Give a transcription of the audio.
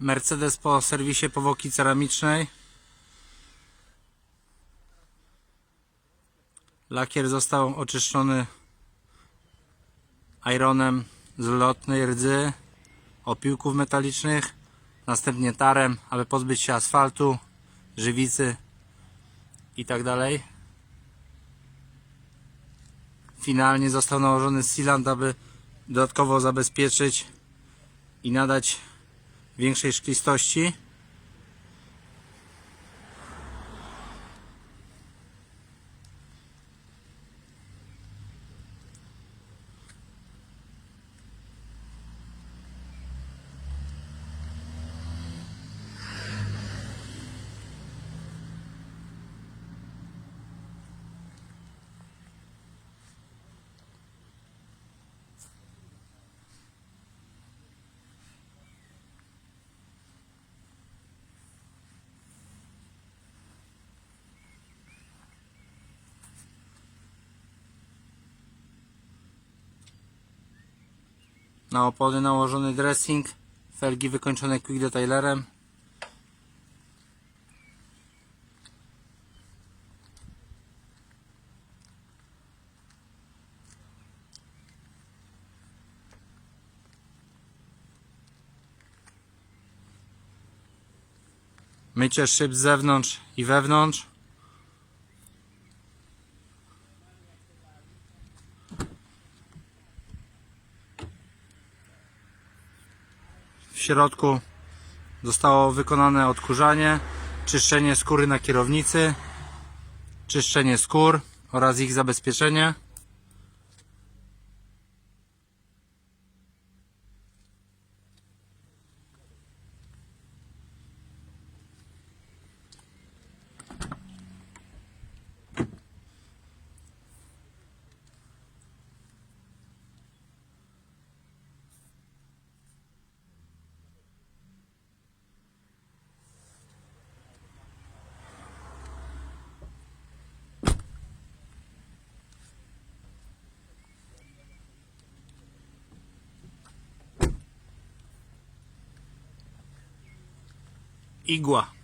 Mercedes po serwisie powłoki ceramicznej. Lakier został oczyszczony ironem z lotnej rdzy, opiłków metalicznych, następnie tarem, aby pozbyć się asfaltu, żywicy i tak. Finalnie został nałożony sealant, aby dodatkowo zabezpieczyć i nadać większej szklistości. Na opony nałożony dressing, felgi wykończone quick detailerem. Mycie szyb z zewnątrz i wewnątrz. Środku zostało wykonane odkurzanie, czyszczenie skóry na kierownicy, czyszczenie skór oraz ich zabezpieczenie. Igua.